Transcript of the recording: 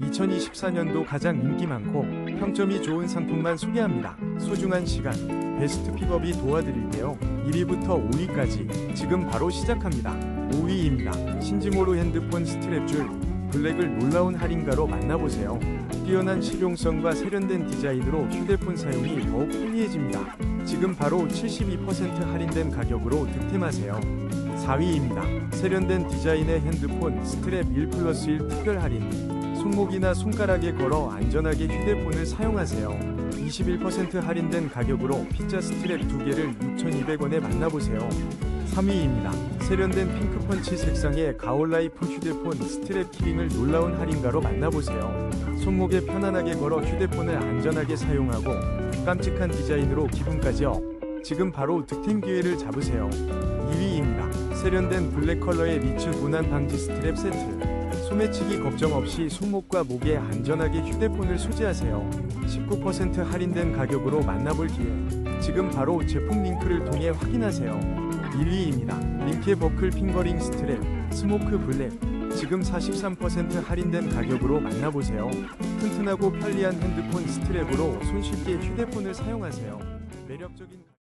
2024년도 가장 인기 많고 평점이 좋은 상품만 소개합니다. 소중한 시간, 베스트 픽업이 도와드릴게요. 1위부터 5위까지 지금 바로 시작합니다. 5위입니다. 신지모로 핸드폰 스트랩줄 블랙을 놀라운 할인가로 만나보세요. 뛰어난 실용성과 세련된 디자인으로 휴대폰 사용이 더욱 편리해집니다. 지금 바로 72% 할인된 가격으로 득템하세요. 4위입니다. 세련된 디자인의 핸드폰 스트랩 1 플러스 1 특별 할인. 손목이나 손가락에 걸어 안전하게 휴대폰을 사용하세요. 21% 할인된 가격으로 피자 스트랩 2개를 6,200원에 만나보세요. 3위입니다. 세련된 핑크펀치 색상의 가올라이프 휴대폰 스트랩 키링을 놀라운 할인가로 만나보세요. 손목에 편안하게 걸어 휴대폰을 안전하게 사용하고 깜찍한 디자인으로 기분까지 업. 지금 바로 득템 기회를 잡으세요. 2위입니다. 세련된 블랙 컬러의 미츠 도난 방지 스트랩 세트. 소매치기 걱정 없이 손목과 목에 안전하게 휴대폰을 소지하세요. 19% 할인된 가격으로 만나볼 기회. 지금 바로 제품 링크를 통해 확인하세요. 1위입니다. 링케 버클 핑거링 스트랩 스모크 블랙. 지금 43% 할인된 가격으로 만나보세요. 튼튼하고 편리한 핸드폰 스트랩으로 손쉽게 휴대폰을 사용하세요. 매력적인